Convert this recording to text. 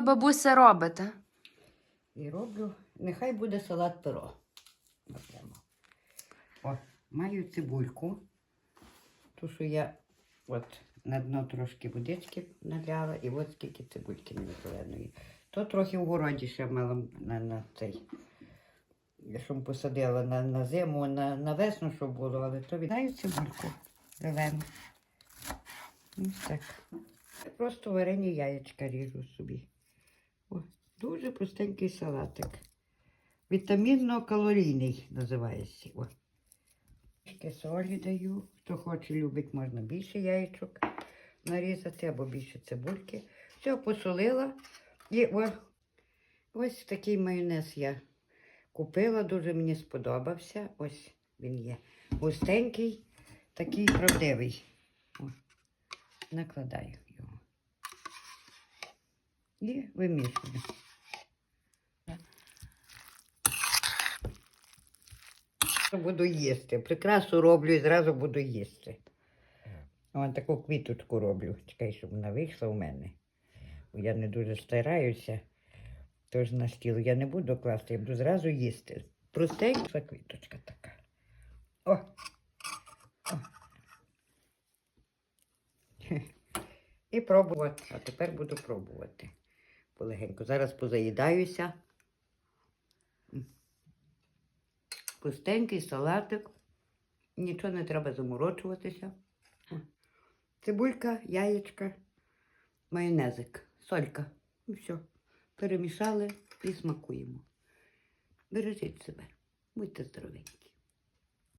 Бабуся робите. І роблю, нехай буде салат перо. Маю цибульку. Ту, що я от на дно трошки водички наляла, і от скільки цибульки мені зеленої. То трохи в городі ще мала на, на цей. Щоб посадила на, на зиму, на, на весну, щоб було, але то віддаю цибульку зелену. Ось так. Я просто варені яєчка ріжу собі. Дуже простенький салатик. Вітамінно-калорійний називається. О. Трішки солі даю. Хто хоче, любить, можна більше яєчок нарізати або більше цибульки. Все, посолила. І о, ось такий майонез я купила, дуже мені сподобався. Ось він є. Густенький, такий правдивий. О, накладаю його. І вимішую. Буду їсти. Прикрасу роблю і зразу буду їсти. Ось таку квіточку роблю. Чекай, щоб вона вийшла у мене. Я не дуже стараюся. Тож на стіл я не буду класти, я буду зразу їсти. Простенька квіточка така. О! О. І пробувати. А тепер буду пробувати. Полегенько. Зараз позаїдаюся. Пустенький салатик. Нічого не треба заморочуватися. Цибулька, яєчка, майонезик, солька. І все. Перемішали і смакуємо. Бережіть себе. Будьте здоровенькі.